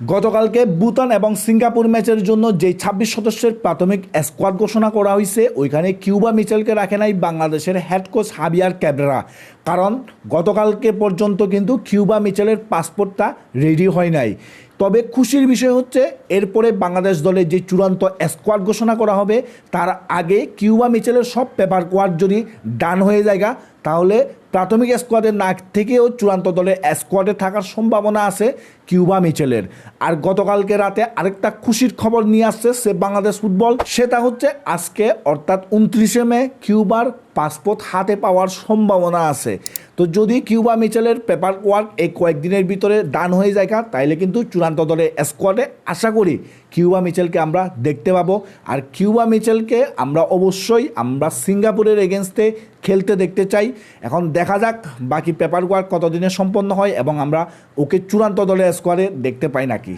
গতকালকে ভুটান এবং সিঙ্গাপুর ম্যাচের জন্য যে ছাব্বিশ সদস্যের প্রাথমিক স্কোয়াড ঘোষণা করা হয়েছে, ওইখানে কিউবা মিচেলকে রাখে নাই বাংলাদেশের হেড কোচ হাবিয়ার ক্যাবরা কারণ গতকালকে পর্যন্ত কিন্তু কিউবা মিচেলের পাসপোর্টটা রেডি হয় নাই। তবে খুশির বিষয় হচ্ছে, এরপরে বাংলাদেশ দলের যে চূড়ান্ত স্কোয়াড ঘোষণা করা হবে, তার আগে কিউবা মিচেলের সব পেপার কোয়াড যদি ডান হয়ে যায়গা তাহলে প্রাথমিক স্কোয়াডের না থেকেও চূড়ান্ত দলের স্কোয়াডে থাকার সম্ভাবনা আছে কিউবা মিচেলের। আর গতকালকে রাতে আরেকটা খুশির খবর নিয়ে আসছে সে বাংলাদেশ ফুটবল, সেটা হচ্ছে আজকে অর্থাৎ উনত্রিশে মে কিউবার পাসপোর্ট হাতে পাওয়ার সম্ভাবনা আছে। তো যদি কিউবা মিচেলের পেপার ওয়ার্ক এই কয়েকদিনের ভিতরে ডান হয়ে যায় তাইলে কিন্তু চূড়ান্ত দলের স্কোয়াডে আশা করি কিউবা মিচেলকে আমরা দেখতে পাবো। আর কিউবা মিচেলকে আমরা অবশ্যই আমরা সিঙ্গাপুরের এগেনস্টে খেলতে দেখতে চাই। এখন দেখা যাক বাকি পেপার ওয়ার্ক কতদিনে সম্পন্ন হয় এবং আমরা ওকে চূড়ান্ত দলে স্কোয়ারে দেখতে পাই নাকি।